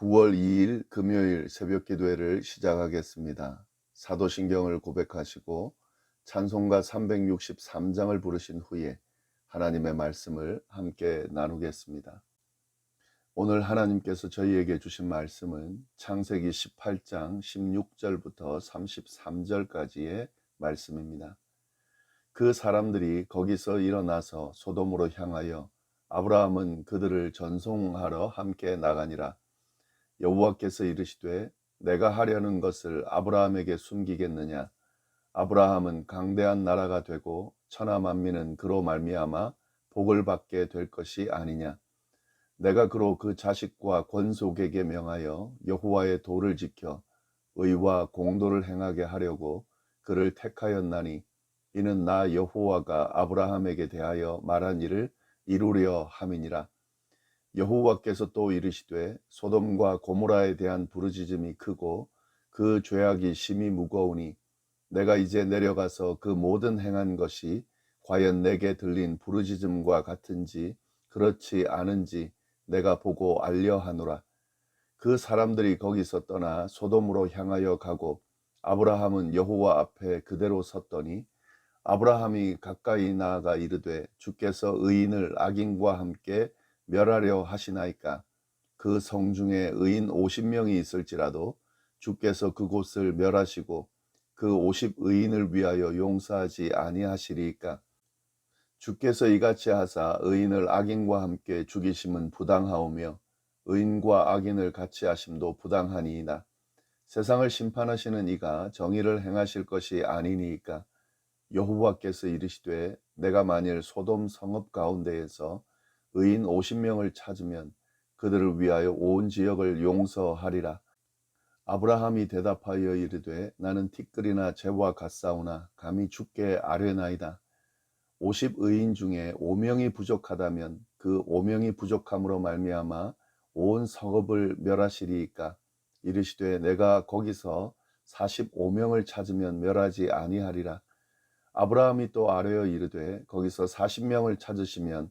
9월 2일 금요일 새벽 기도회를 시작하겠습니다. 사도신경을 고백하시고 찬송가 363장을 부르신 후에 하나님의 말씀을 함께 나누겠습니다. 오늘 하나님께서 저희에게 주신 말씀은 창세기 18장 16절부터 33절까지의 말씀입니다. 그 사람들이 거기서 일어나서 소돔으로 향하여 아브라함은 그들을 전송하러 함께 나가니라. 여호와께서 이르시되 내가 하려는 것을 아브라함에게 숨기겠느냐? 아브라함은 강대한 나라가 되고 천하 만민은 그로 말미암아 복을 받게 될 것이 아니냐? 내가 그로 그 자식과 권속에게 명하여 여호와의 도를 지켜 의와 공도를 행하게 하려고 그를 택하였나니 이는 나 여호와가 아브라함에게 대하여 말한 일을 이루려 함이니라 여호와께서 또 이르시되 소돔과 고모라에 대한 부르짖음이 크고 그 죄악이 심히 무거우니 내가 이제 내려가서 그 모든 행한 것이 과연 내게 들린 부르짖음과 같은지 그렇지 않은지 내가 보고 알려 하노라. 그 사람들이 거기서 떠나 소돔으로 향하여 가고 아브라함은 여호와 앞에 그대로 섰더니 아브라함이 가까이 나아가 이르되 주께서 의인을 악인과 함께 멸하려 하시나이까? 그 성 중에 의인 50명이 있을지라도 주께서 그곳을 멸하시고 그50 의인을 위하여 용서하지 아니하시리이까? 주께서 이같이 하사 의인을 악인과 함께 죽이심은 부당하오며 의인과 악인을 같이 하심도 부당하니이다 세상을 심판하시는 이가 정의를 행하실 것이 아니니이까? 여호와께서 이르시되 내가 만일 소돔 성읍 가운데에서 의인 50명을 찾으면 그들을 위하여 온 지역을 용서하리라. 아브라함이 대답하여 이르되 나는 티끌이나 재와 같사오나 감히 죽게 아뢰나이다. 50 의인 중에 5명이 부족하다면 그 5명이 부족함으로 말미암아 온 성읍을 멸하시리이까 이르시되 내가 거기서 45명을 찾으면 멸하지 아니하리라. 아브라함이 또 아뢰어 이르되 거기서 40명을 찾으시면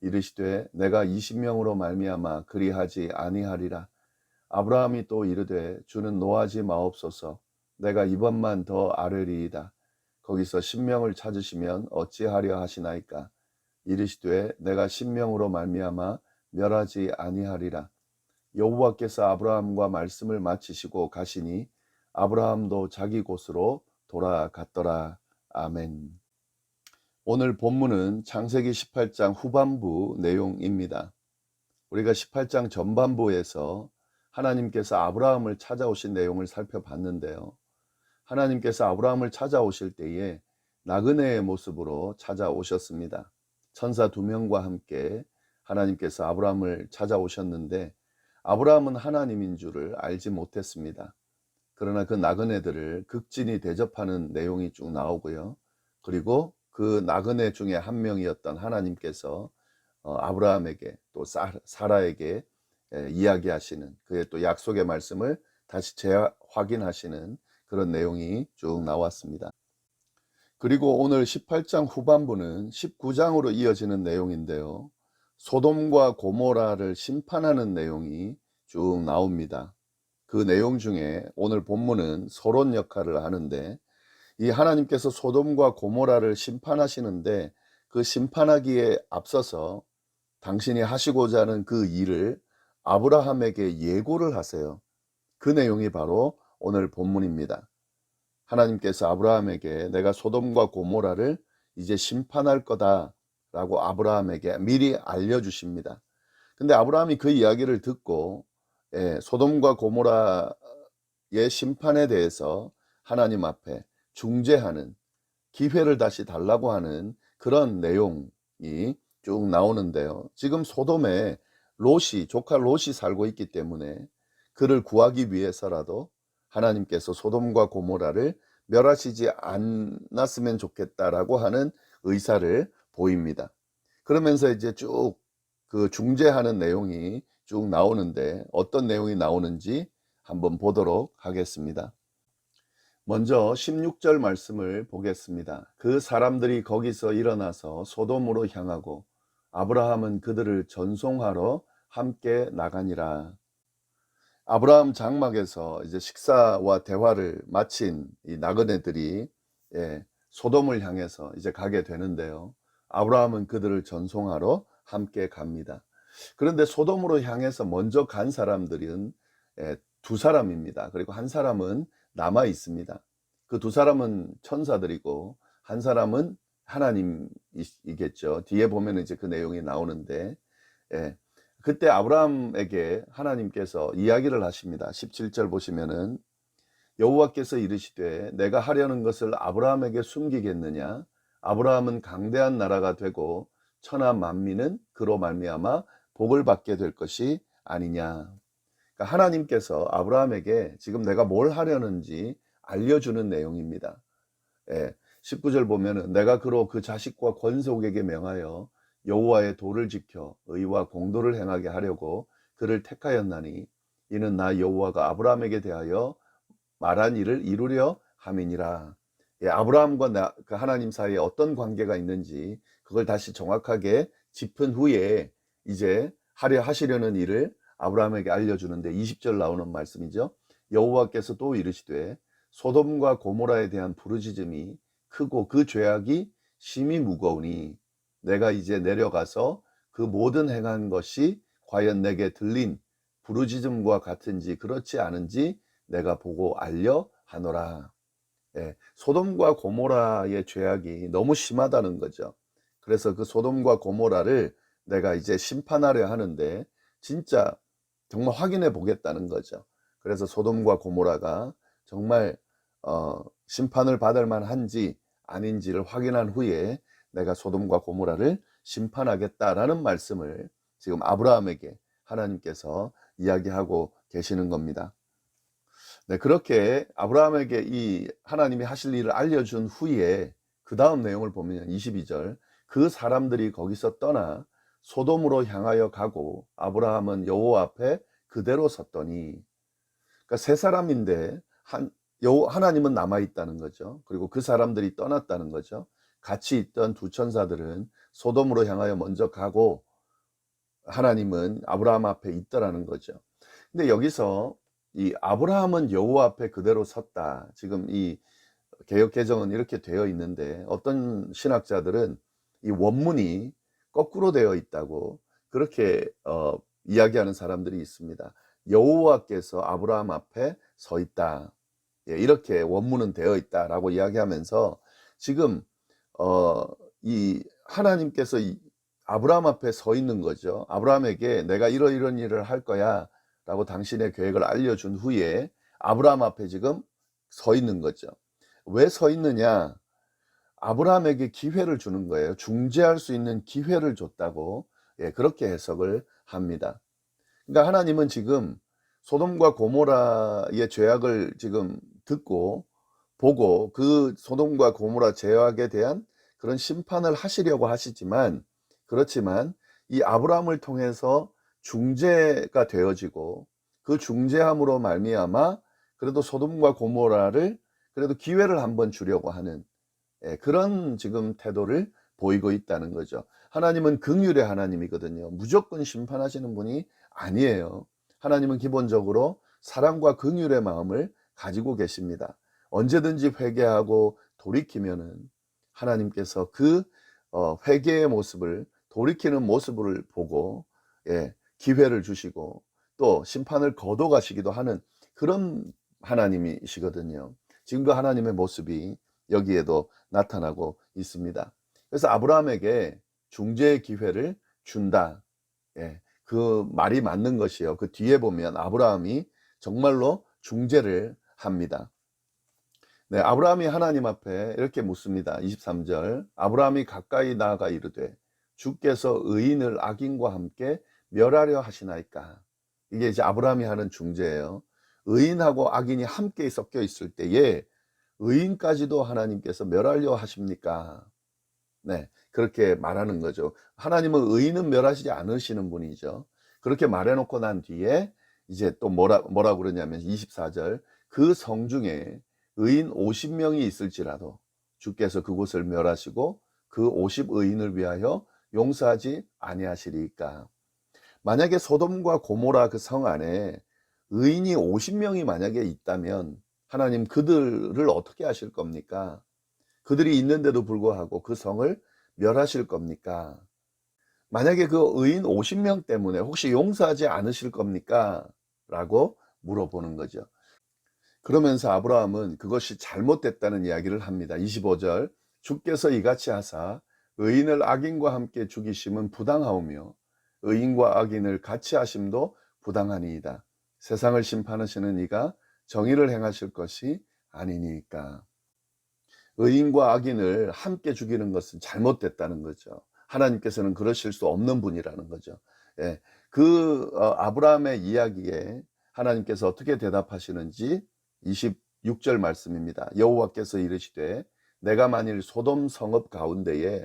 이르시되 내가 20명으로 말미암아 그리하지 아니하리라. 아브라함이 또 이르되 주는 노하지 마옵소서. 내가 이번만 더 아뢰리이다. 거기서 10명을 찾으시면 어찌하려 하시나이까? 이르시되 내가 10명으로 말미암아 멸하지 아니하리라. 여호와께서 아브라함과 말씀을 마치시고 가시니 아브라함도 자기 곳으로 돌아갔더라. 아멘 오늘 본문은 창세기 18장 후반부 내용입니다. 우리가 18장 전반부에서 하나님께서 아브라함을 찾아오신 내용을 살펴봤는데요. 하나님께서 아브라함을 찾아오실 때에 나그네의 모습으로 찾아오셨습니다. 천사 두 명과 함께 하나님께서 아브라함을 찾아오셨는데 아브라함은 하나님인 줄을 알지 못했습니다. 그러나 그 나그네들을 극진히 대접하는 내용이 쭉 나오고요. 그리고 그 나그네 중에 한 명이었던 하나님께서 어, 아브라함에게 또 사라에게 이야기하시는 그의 또 약속의 말씀을 다시 재확인하시는 그런 내용이 쭉 나왔습니다. 그리고 오늘 18장 후반부는 19장으로 이어지는 내용인데요. 소돔과 고모라를 심판하는 내용이 쭉 나옵니다. 그 내용 중에 오늘 본문은 서론 역할을 하는데 이 하나님께서 소돔과 고모라를 심판하시는데 그 심판하기에 앞서서 당신이 하시고자 하는 그 일을 아브라함에게 예고를 하세요. 그 내용이 바로 오늘 본문입니다. 하나님께서 아브라함에게 내가 소돔과 고모라를 이제 심판할 거다라고 아브라함에게 미리 알려주십니다. 근데 아브라함이 그 이야기를 듣고 예, 소돔과 고모라의 심판에 대해서 하나님 앞에 중재하는 기회를 다시 달라고 하는 그런 내용이 쭉 나오는데요. 지금 소돔에 롯이 조카 롯이 살고 있기 때문에 그를 구하기 위해서라도 하나님께서 소돔과 고모라를 멸하시지 않았으면 좋겠다라고 하는 의사를 보입니다. 그러면서 이제 쭉 그 중재하는 내용이 쭉 나오는데 어떤 내용이 나오는지 한번 보도록 하겠습니다. 먼저 16절 말씀을 보겠습니다. 그 사람들이 거기서 일어나서 소돔으로 향하고 아브라함은 그들을 전송하러 함께 나가니라. 아브라함 장막에서 이제 식사와 대화를 마친 이 나그네들이 예, 소돔을 향해서 이제 가게 되는데요. 아브라함은 그들을 전송하러 함께 갑니다. 그런데 소돔으로 향해서 먼저 간 사람들은 예, 두 사람입니다. 그리고 한 사람은 남아 있습니다. 그 두 사람은 천사들이고 한 사람은 하나님이겠죠. 뒤에 보면 이제 그 내용이 나오는데 예, 그때 아브라함에게 하나님께서 이야기를 하십니다. 17절 보시면은 여호와께서 이르시되 내가 하려는 것을 아브라함에게 숨기겠느냐 아브라함은 강대한 나라가 되고 천하 만민은 그로 말미암아 복을 받게 될 것이 아니냐. 그러니까 하나님께서 아브라함에게 지금 내가 뭘 하려는지 알려주는 내용입니다. 예, 19절 보면은 내가 그로 그 자식과 권속에게 명하여 여호와의 도를 지켜 의와 공도를 행하게 하려고 그를 택하였나니 이는 나 여호와가 아브라함에게 대하여 말한 일을 이루려 함이니라. 예, 아브라함과 나, 그 하나님 사이에 어떤 관계가 있는지 그걸 다시 정확하게 짚은 후에 이제 하려 하시려는 일을 아브라함에게 알려주는데 20절 나오는 말씀이죠. 여호와께서 또 이르시되 소돔과 고모라에 대한 부르짖음이 크고 그 죄악이 심히 무거우니 내가 이제 내려가서 그 모든 행한 것이 과연 내게 들린 부르짖음과 같은지 그렇지 않은지 내가 보고 알려 하노라. 예, 소돔과 고모라의 죄악이 너무 심하다는 거죠. 그래서 그 소돔과 고모라를 내가 이제 심판하려 하는데 진짜 정말 확인해 보겠다는 거죠. 그래서 소돔과 고모라가 정말 어, 심판을 받을 만한지 아닌지를 확인한 후에 내가 소돔과 고모라를 심판하겠다라는 말씀을 지금 아브라함에게 하나님께서 이야기하고 계시는 겁니다. 네, 그렇게 아브라함에게 이 하나님이 하실 일을 알려준 후에 그 다음 내용을 보면 22절 그 사람들이 거기서 떠나 소돔으로 향하여 가고 아브라함은 여호와 앞에 그대로 섰더니 그러니까 세 사람인데 한여 하나님은 남아 있다는 거죠. 그리고 그 사람들이 떠났다는 거죠. 같이 있던 두 천사들은 소돔으로 향하여 먼저 가고 하나님은 아브라함 앞에 있더라는 거죠. 근데 여기서 이 아브라함은 여호와 앞에 그대로 섰다. 지금 이 개혁 개정은 이렇게 되어 있는데 어떤 신학자들은 이 원문이 거꾸로 되어 있다고 그렇게 어, 이야기하는 사람들이 있습니다. 여호와께서 아브라함 앞에 서 있다. 예, 이렇게 원문은 되어 있다라고 이야기하면서 지금 어, 이 하나님께서 이 아브라함 앞에 서 있는 거죠. 아브라함에게 내가 이러 이런 일을 할 거야 라고 당신의 계획을 알려준 후에 아브라함 앞에 지금 서 있는 거죠. 왜 서 있느냐? 아브라함에게 기회를 주는 거예요. 중재할 수 있는 기회를 줬다고 예, 그렇게 해석을 합니다. 그러니까 하나님은 지금 소돔과 고모라의 죄악을 지금 듣고 보고 그 소돔과 고모라 죄악에 대한 그런 심판을 하시려고 하시지만 그렇지만 이 아브라함을 통해서 중재가 되어지고 그 중재함으로 말미암아 그래도 소돔과 고모라를 그래도 기회를 한번 주려고 하는 예, 그런 지금 태도를 보이고 있다는 거죠. 하나님은 긍휼의 하나님이거든요. 무조건 심판하시는 분이 아니에요. 하나님은 기본적으로 사랑과 긍휼의 마음을 가지고 계십니다. 언제든지 회개하고 돌이키면은 하나님께서 그 어, 회개의 모습을 돌이키는 모습을 보고 예, 기회를 주시고 또 심판을 거둬 가시기도 하는 그런 하나님이시거든요. 지금 그 하나님의 모습이 여기에도 나타나고 있습니다. 그래서 아브라함에게 중재의 기회를 준다. 예, 그 말이 맞는 것이요. 그 뒤에 보면 아브라함이 정말로 중재를 합니다. 네, 아브라함이 하나님 앞에 이렇게 묻습니다. 23절. 아브라함이 가까이 나아가 이르되 주께서 의인을 악인과 함께 멸하려 하시나이까? 이게 이제 아브라함이 하는 중재예요. 의인하고 악인이 함께 섞여 있을 때에 의인까지도 하나님께서 멸하려 하십니까? 네, 그렇게 말하는 거죠. 하나님은 의인은 멸하시지 않으시는 분이죠. 그렇게 말해놓고 난 뒤에 이제 또 뭐라, 뭐라 그러냐면 24절 그 성 중에 의인 50명이 있을지라도 주께서 그곳을 멸하시고 그 50의인을 위하여 용서하지 아니하시리까. 만약에 소돔과 고모라 그 성 안에 의인이 50명이 만약에 있다면 하나님 그들을 어떻게 하실 겁니까? 그들이 있는데도 불구하고 그 성을 멸하실 겁니까? 만약에 그 의인 50명 때문에 혹시 용서하지 않으실 겁니까? 라고 물어보는 거죠. 그러면서 아브라함은 그것이 잘못됐다는 이야기를 합니다. 25절 주께서 이같이 하사 의인을 악인과 함께 죽이심은 부당하오며 의인과 악인을 같이 하심도 부당하니이다. 세상을 심판하시는 이가 정의를 행하실 것이 아니니까. 의인과 악인을 함께 죽이는 것은 잘못됐다는 거죠. 하나님께서는 그러실 수 없는 분이라는 거죠. 예, 그 어, 아브라함의 이야기에 하나님께서 어떻게 대답하시는지 26절 말씀입니다. 여호와께서 이르시되 내가 만일 소돔 성읍 가운데에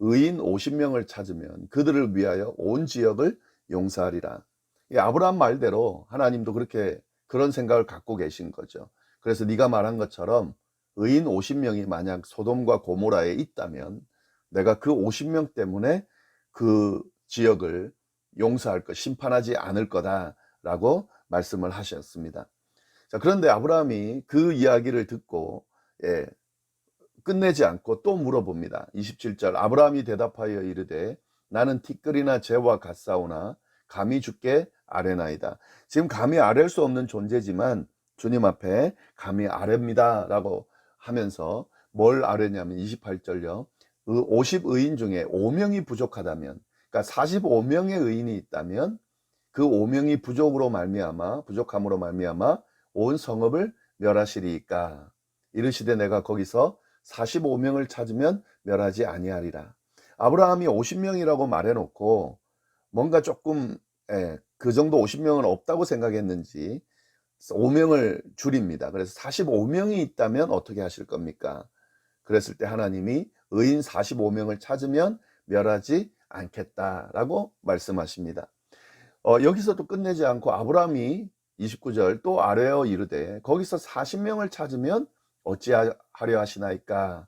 의인 50명을 찾으면 그들을 위하여 온 지역을 용서하리라. 이 아브라함 말대로 하나님도 그렇게 그런 생각을 갖고 계신 거죠. 그래서 네가 말한 것처럼 의인 50명이 만약 소돔과 고모라에 있다면 내가 그 50명 때문에 그 지역을 용서할 것, 심판하지 않을 거다라고 말씀을 하셨습니다. 자, 그런데 아브라함이 그 이야기를 듣고 예, 끝내지 않고 또 물어봅니다. 27절 아브라함이 대답하여 이르되 나는 티끌이나 재와 같사오나 감히 주께 아뢰나이다. 지금 감히 아뢰 수 없는 존재지만 주님 앞에 감히 아뢰입니다 라고 하면서 뭘 아뢰냐면 28절요. 50의인 중에 5명이 부족하다면 그러니까 45명의 의인이 있다면 그 5명이 부족으로 말미암아 부족함으로 말미암아 온 성읍을 멸하시리까 이르시되 내가 거기서 45명을 찾으면 멸하지 아니하리라. 아브라함이 50명이라고 말해놓고 뭔가 조금 예, 그 정도 50명은 없다고 생각했는지 5명을 줄입니다. 그래서 45명이 있다면 어떻게 하실 겁니까? 그랬을 때 하나님이 의인 45명을 찾으면 멸하지 않겠다라고 말씀하십니다. 어, 여기서도 끝내지 않고 아브라함이 29절 또 아뢰어 이르되 거기서 40명을 찾으면 어찌하려 하시나이까?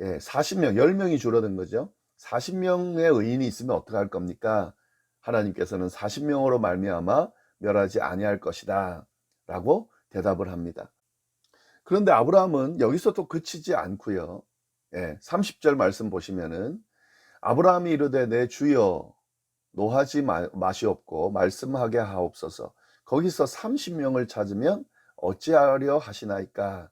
예, 40명, 10명이 줄어든 거죠. 40명의 의인이 있으면 어떻게 할 겁니까? 하나님께서는 40명으로 말미암아 멸하지 아니할 것이다. 라고 대답을 합니다. 그런데 아브라함은 여기서 또 그치지 않고요. 예, 30절 말씀 보시면은 아브라함이 이르되 내 주여 노하지 마, 마시옵고 말씀하게 하옵소서. 거기서 30명을 찾으면 어찌하려 하시나이까?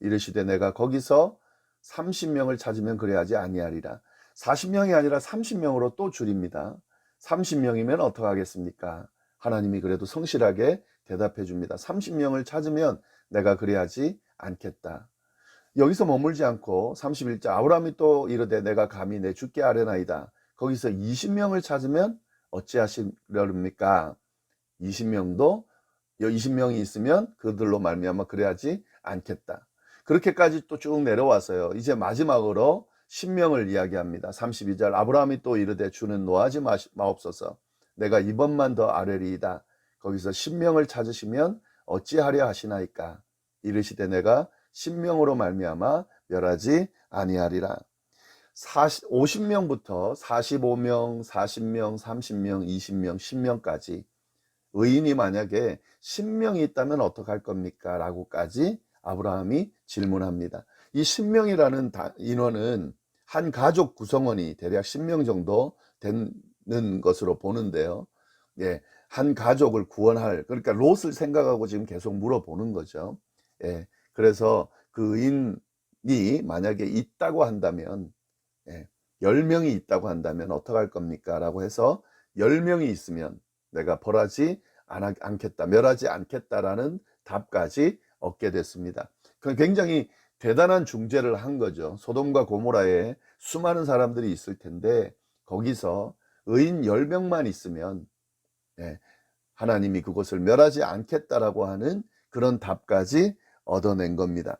이르시되 내가 거기서 30명을 찾으면 그래야지 아니하리라. 40명이 아니라 30명으로 또 줄입니다. 30명이면 어떡하겠습니까? 하나님이 그래도 성실하게 대답해 줍니다. 30명을 찾으면 내가 그래야지 않겠다. 여기서 머물지 않고 31절 아브라함이 또 이르되 내가 감히 내 주께 아뢰나이다. 거기서 20명을 찾으면 어찌하시려니까 20명도 20명이 있으면 그들로 말미암아 그래야지 않겠다. 그렇게까지 또 쭉 내려와서요. 이제 마지막으로 신명을 이야기합니다. 32절 아브라함이 또 이르되 주는 노하지 마옵소서. 내가 이번만 더 아뢰리이다. 거기서 신명을 찾으시면 어찌하려 하시나이까. 이르시되 내가 신명으로 말미암아 멸하지 아니하리라. 40, 50명부터 45명, 40명, 30명, 20명, 10명까지 의인이 만약에 10명이 있다면 어떡할 겁니까? 라고까지 아브라함이 질문합니다. 이 10명이라는 인원은 한 가족 구성원이 대략 10명 정도 되는 것으로 보는데요. 예, 한 가족을 구원할, 그러니까 롯을 생각하고 지금 계속 물어보는 거죠. 예, 그래서 그 의인이 만약에 있다고 한다면, 예, 10명이 있다고 한다면 어떡할 겁니까? 라고 해서 10명이 있으면 내가 벌하지 않겠다, 멸하지 않겠다라는 답까지 얻게 됐습니다. 그 굉장히 대단한 중재를 한 거죠. 소돔과 고모라에 수많은 사람들이 있을 텐데 거기서 의인 10명만 있으면 예, 하나님이 그곳을 멸하지 않겠다라고 하는 그런 답까지 얻어낸 겁니다.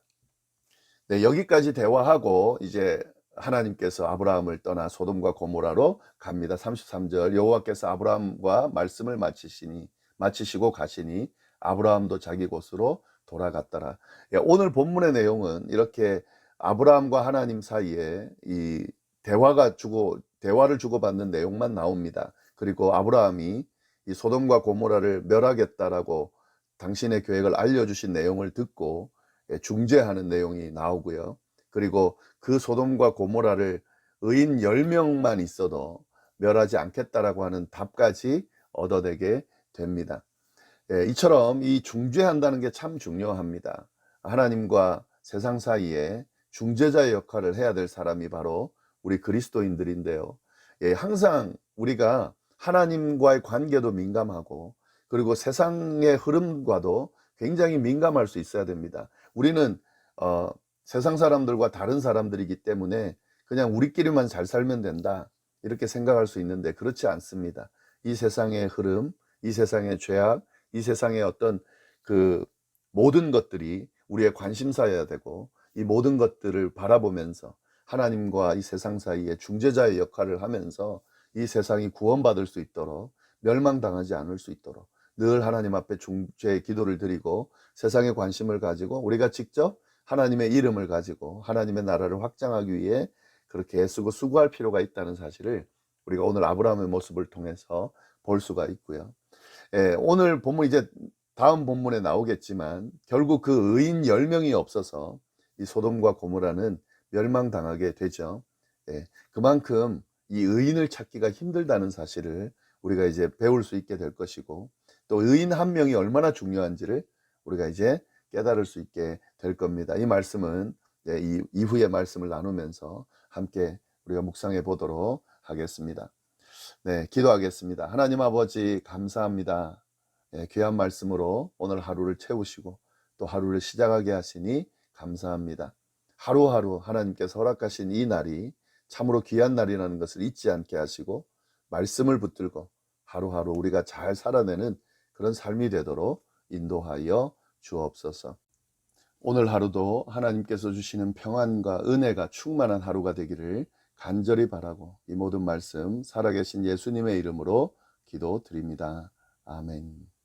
네, 여기까지 대화하고 이제 하나님께서 아브라함을 떠나 소돔과 고모라로 갑니다. 33절 여호와께서 아브라함과 말씀을 마치시니 마치시고 가시니 아브라함도 자기 곳으로 돌아갔더라. 예, 오늘 본문의 내용은 이렇게 아브라함과 하나님 사이에 이 대화가 주고 대화를 주고받는 내용만 나옵니다. 그리고 아브라함이 이 소돔과 고모라를 멸하겠다라고 당신의 계획을 알려주신 내용을 듣고 예, 중재하는 내용이 나오고요. 그리고 그 소돔과 고모라를 의인 10명만 있어도 멸하지 않겠다라고 하는 답까지 얻어내게 됩니다. 예, 이처럼 이 중재한다는 게 참 중요합니다. 하나님과 세상 사이에 중재자의 역할을 해야 될 사람이 바로 우리 그리스도인들인데요. 예, 항상 우리가 하나님과의 관계도 민감하고 그리고 세상의 흐름과도 굉장히 민감할 수 있어야 됩니다. 우리는 어, 세상 사람들과 다른 사람들이기 때문에 그냥 우리끼리만 잘 살면 된다 이렇게 생각할 수 있는데 그렇지 않습니다. 이 세상의 흐름, 이 세상의 죄악, 이 세상의 어떤 그 모든 것들이 우리의 관심사여야 되고 이 모든 것들을 바라보면서 하나님과 이 세상 사이에 중재자의 역할을 하면서 이 세상이 구원받을 수 있도록 멸망당하지 않을 수 있도록 늘 하나님 앞에 중재 기도를 드리고 세상에 관심을 가지고 우리가 직접 하나님의 이름을 가지고 하나님의 나라를 확장하기 위해 그렇게 애쓰고 수고할 필요가 있다는 사실을 우리가 오늘 아브라함의 모습을 통해서 볼 수가 있고요. 예, 오늘 본문 이제 다음 본문에 나오겠지만 결국 그 의인 10명이 없어서 이 소돔과 고모라는 멸망당하게 되죠. 예, 그만큼 이 의인을 찾기가 힘들다는 사실을 우리가 이제 배울 수 있게 될 것이고 또 의인 한 명이 얼마나 중요한지를 우리가 이제 깨달을 수 있게 될 겁니다. 이 말씀은 네, 이 이후의 말씀을 나누면서 함께 우리가 묵상해 보도록 하겠습니다. 네, 기도하겠습니다. 하나님 아버지 감사합니다. 네, 귀한 말씀으로 오늘 하루를 채우시고 또 하루를 시작하게 하시니 감사합니다. 하루하루 하나님께서 허락하신 이 날이 참으로 귀한 날이라는 것을 잊지 않게 하시고 말씀을 붙들고 하루하루 우리가 잘 살아내는 그런 삶이 되도록 인도하여 주옵소서. 오늘 하루도 하나님께서 주시는 평안과 은혜가 충만한 하루가 되기를 간절히 바라고 이 모든 말씀 살아계신 예수님의 이름으로 기도 드립니다. 아멘.